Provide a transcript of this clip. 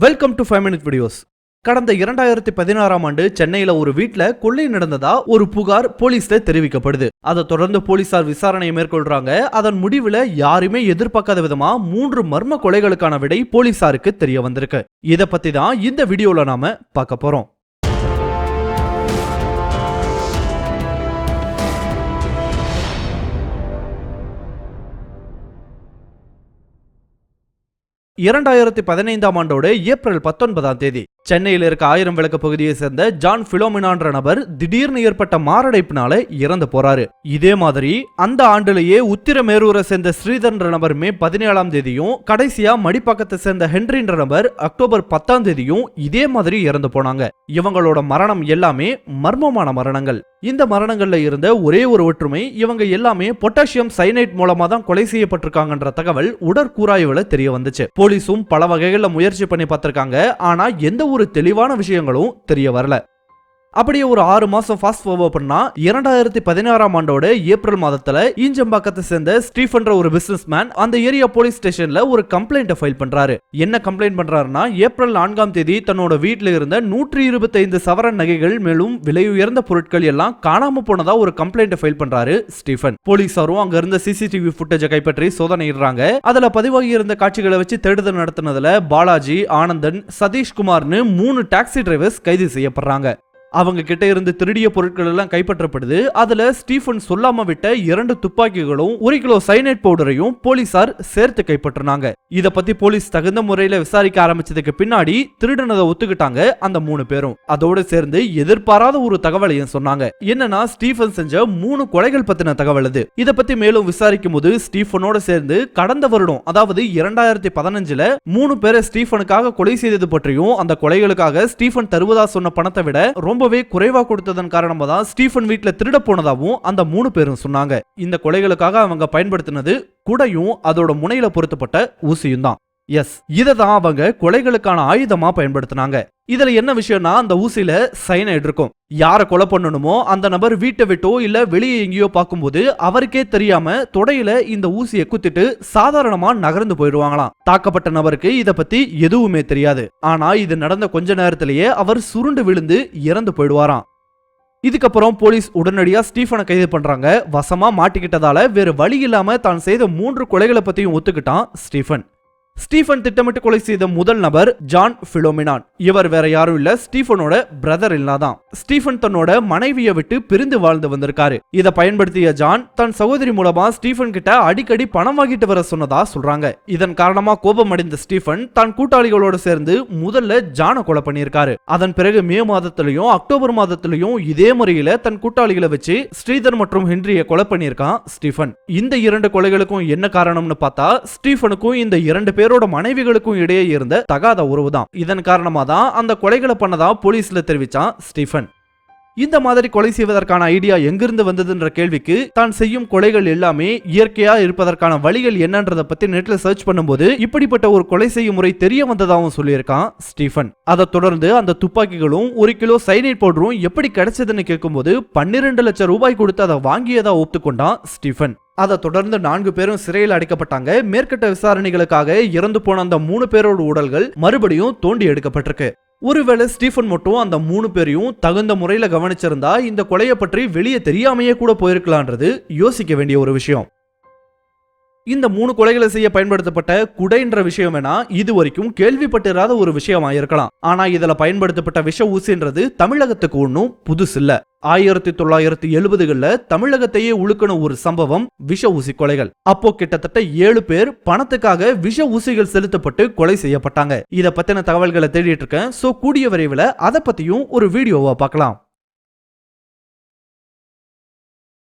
Welcome to five minute videos கடந்த இரண்டாயிரத்தி பதினாறாம் ஆண்டு சென்னையில ஒரு வீட்டில் கொள்ளை நடந்ததா ஒரு புகார் போலீஸ்ல தெரிவிக்கப்படுது. அதை தொடர்ந்து போலீசார் விசாரணையை மேற்கொள்றாங்க. அதன் முடிவுல யாருமே எதிர்பார்க்காத விதமா மூன்று மர்ம கொலைகளுக்கான விடை போலீசாருக்கு தெரிய வந்திருக்கு. இதை பத்தி தான் இந்த வீடியோல நாம பார்க்க போறோம். இரண்டாயிரத்தி பதினைந்தாம் ஆண்டோட ஏப்ரல் பத்தொன்பதாம் தேதி. சென்னையில் இருக்க ஆயிரம் விளக்கு பகுதியை சேர்ந்த ஜான் பிலோமினான்ற நபர் திடீர்னு ஏற்பட்ட மாரடைப்புனால இறந்து போறாரு. இதே மாதிரி அந்த ஆண்டிலேயே உத்திரமேரூரை சேர்ந்த ஸ்ரீதர்ன்ற நபர் மே பதினேழாம் தேதியும் கடைசியா மடிப்பாக்கத்தை சேர்ந்த ஹென்ரின்ற நபர் அக்டோபர் பத்தாம் தேதியும் இதே மாதிரி இறந்து போனாங்க. இவங்களோட மரணம் எல்லாமே மர்மமான மரணங்கள். இந்த மரணங்கள்ல இருந்த ஒரே ஒரு ஒற்றுமை இவங்க எல்லாமே பொட்டாசியம் சைனைட் மூலமா தான் கொலை செய்யப்பட்டிருக்காங்கன்ற தகவல் உடற்கூறாய்வுல தெரிய வந்துச்சு. போலீஸும் பல வகைகள்ல முயற்சி பண்ணி பார்த்திருக்காங்க. ஆனா எந்த ஒரு தெளிவான விஷயங்களும் தெரிய வரல. அப்படியே ஒரு ஆறு மாசம் ஃபாஸ்ட் ஃபார்வர்ட் பண்ணா இரண்டாயிரத்தி பதினாறாம் ஆண்டோட ஏப்ரல் மாதத்துல ஈஞ்சம்பாக்கத்தை சேர்ந்த ஸ்டீஃபன்ற ஒரு பிசினஸ் மேன் அந்த ஏரியா போலீஸ் ஸ்டேஷன்ல ஒரு கம்ப்ளைண்ட் ஃபைல் பண்றாரு. என்ன கம்ப்ளைண்ட் பண்றாருன்னா ஏப்ரல் நான்காம் தேதி தன்னோட வீட்டில் இருந்த நூற்றி இருபத்தைந்து சவரன் நகைகள் மேலும் விலை உயர்ந்த பொருட்கள் எல்லாம் காணாம போனதா ஒரு கம்ப்ளைண்ட் ஃபைல் பண்றாரு ஸ்டீஃபன். போலீசாரும் அங்க இருந்த சிசிடிவி ஃபுட்டேஜை கைப்பற்றி சோதனையிடுறாங்க. அதுல பதிவாகி இருந்த காட்சிகளை வச்சு தேடுதல் நடத்தினதுல பாலாஜி ஆனந்தன் சதீஷ்குமார்னு மூணு டாக்ஸி டிரைவர்ஸ் கைது செய்யப்படுறாங்க. அவங்க கிட்ட இருந்து திருடிய பொருட்கள் எல்லாம் கைப்பற்றப்படுது. அதுல ஸ்டீஃபன் சொல்லாம விட்ட இரண்டு துப்பாக்கிகளும் ஒரு கிலோ சைனைட் பவுடரையும் போலீசார் சேர்த்து கைப்பற்றினாங்க. இத பத்தி போலீஸ் தகுந்த முறையில விசாரிக்க ஆரம்பிச்சதுக்கு பின்னாடி திருடனதை ஒத்துக்கிட்டாங்க அந்த மூணு பேரும். அதோட சேர்ந்து எதிர்பாராத ஒரு தகவலையும் சொன்னாங்க. என்னன்னா ஸ்டீஃபன் செஞ்ச மூணு கொலைகள் பத்தின தகவல் இது இத பத்தி மேலும் விசாரிக்கும் போது ஸ்டீஃபனோட சேர்ந்து கடந்த வருடம் அதாவது இரண்டாயிரத்தி பதினஞ்சுல மூணு பேரை ஸ்டீஃபனுக்காக கொலை செய்தது பற்றியும் அந்த கொலைகளுக்காக ஸ்டீஃபன் தருவதா சொன்ன பணத்தை விட ரொம்ப ரொம்பவே குறைவா கொடுத்ததன் காரணமா தான் ஸ்டீஃபன் வீட்டில் திருட போனதாகவும் அந்த மூணு பேரும் சொன்னாங்க. இந்த கொலைகளுக்காக அவங்க பயன்படுத்தினது குடையும் அதோட முனையில பொருத்தப்பட்ட ஊசியும் தான் எஸ் இதை தான் அவங்க கொலைகளுக்கான ஆயுதமா பயன்படுத்தினாங்க. இதுல என்ன விஷயம்னா அந்த ஊசியில சைனைடு இருக்கும். யாரை கொலை பண்ணணுமோ அந்த நபர் வீட்டை விட்டோ இல்ல வெளியே எங்கேயோ பார்க்கும்போது அவருக்கே தெரியாம தொடையில இந்த ஊசியை குத்திட்டு சாதாரணமா நகர்ந்து போயிடுவாங்களாம். தாக்கப்பட்ட நபருக்கு இத பத்தி எதுவுமே தெரியாது. ஆனா இது நடந்த கொஞ்ச நேரத்திலேயே அவர் சுருண்டு விழுந்து இறந்து போயிடுவாராம். இதுக்கப்புறம் போலீஸ் உடனடியா ஸ்டீஃபனை கைது பண்றாங்க. வசமா மாட்டிக்கிட்டதால வேறு வழி இல்லாம தான் செய்த மூன்று கொலைகளை பத்தியும் ஒத்துக்கிட்டான் ஸ்டீஃபன். ஸ்டீஃபன் திட்டமிட்டு கொலை செய்த முதல் நபர் ஜான் பிலோமினான் இவர் வேற யாரும் இல்ல ஸ்டீஃபனோட பிரதர் இல்லாதான். ஸ்டீஃபன் தன்னோட மனைவியை விட்டு பிரிந்து வாழ்ந்து வந்திருக்காரு. இதை பயன்படுத்திய ஜான் தன் சகோதரி மூலமா ஸ்டீஃபன் கிட்ட அடிக்கடி பணம் வாங்கிட்டு வர சொன்னதா சொல்றாங்க. இதன் காரணமா கோபம் அடைந்த ஸ்டீஃபன் தன் கூட்டாளிகளோட சேர்ந்து முதல்ல ஜானை கொலை பண்ணியிருக்காரு. அதன் பிறகு மே மாதத்திலையும் அக்டோபர் மாதத்திலையும் இதே முறையில தன் கூட்டாளிகளை வச்சு ஸ்ரீதர் மற்றும் ஹென்ரியை கொலை பண்ணியிருக்கான் ஸ்டீஃபன். இந்த இரண்டு கொலைகளுக்கும் என்ன காரணம்னு பார்த்தா ஸ்டீஃபனுக்கும் இந்த இரண்டு பேர் பேரோட மனைவிகளுக்கும் இடையே இருந்த தகாத உறவு தான் இதன் காரணமா தான் அந்த கொலைகளை பண்ணதா போலீஸ்ல தெரிவிச்சான் ஸ்டீஃபன். இந்த மாதிரி கொலை செய்வதற்கான ஐடியா எங்கிருந்து வந்ததுன்ற கேள்விக்கு தான் செய்யும் கொலைகள் எல்லாமே இயற்கையா இருப்பதற்கான வழிகள் என்னன்றதை பத்தி நெட்ல சர்ச் பண்ணும்போது இப்படிப்பட்ட ஒரு கொலை செய்யும் முறை தெரிய வந்ததாகவும் சொல்லியிருக்கான் ஸ்டீஃபன். அதை தொடர்ந்து அந்த துப்பாக்கிகளும் ஒரு கிலோ சைனைட் பவுடரும் எப்படி கிடைச்சதுன்னு கேட்கும்போது பன்னிரண்டு லட்சம் ரூபாய் கொடுத்து அதை வாங்கியதா ஒத்துக்கொண்டான் ஸ்டீஃபன். அதை தொடர்ந்து நான்கு பேரும் சிறையில் அடைக்கப்பட்டாங்க. மேற்கட்ட விசாரணைகளுக்காக இறந்து போன அந்த மூணு பேரோட உடல்கள் மறுபடியும் தோண்டி எடுக்கப்பட்டிருக்கு. ஒருவேளை ஸ்டீஃபன் மட்டும் அந்த மூணு பேரையும் தகுந்த முறையில் கவனிச்சிருந்தா இந்த கொலையை பற்றி வெளியே தெரியாமையே கூட போயிருக்கலான்றது யோசிக்க வேண்டிய ஒரு விஷயம். இந்த மூணு கொலைகளை செய்ய பயன்படுத்தப்பட்ட குடைன்ற விஷயம் வேணா இது வரைக்கும் கேள்விப்பட்டிராத ஒரு விஷயமா இருக்கலாம். ஆனா இதுல பயன்படுத்தப்பட்ட விஷ ஊசின்றது தமிழகத்துக்கு ஒன்றும் புதுசு இல்ல. ஆயிரத்தி தொள்ளாயிரத்தி எழுபதுகள்ல தமிழகத்தையே உழுக்கின ஒரு சம்பவம் விஷ ஊசி கொலைகள். அப்போ கிட்டத்தட்ட ஏழு பேர் பணத்துக்காக விஷ ஊசிகள் செலுத்தப்பட்டு கொலை செய்யப்பட்டாங்க. இத பத்தின தகவல்களை தேடிட்டு இருக்கேன். சோ கூடிய விரைவில் அதை பத்தியும் ஒரு வீடியோவா பார்க்கலாம்.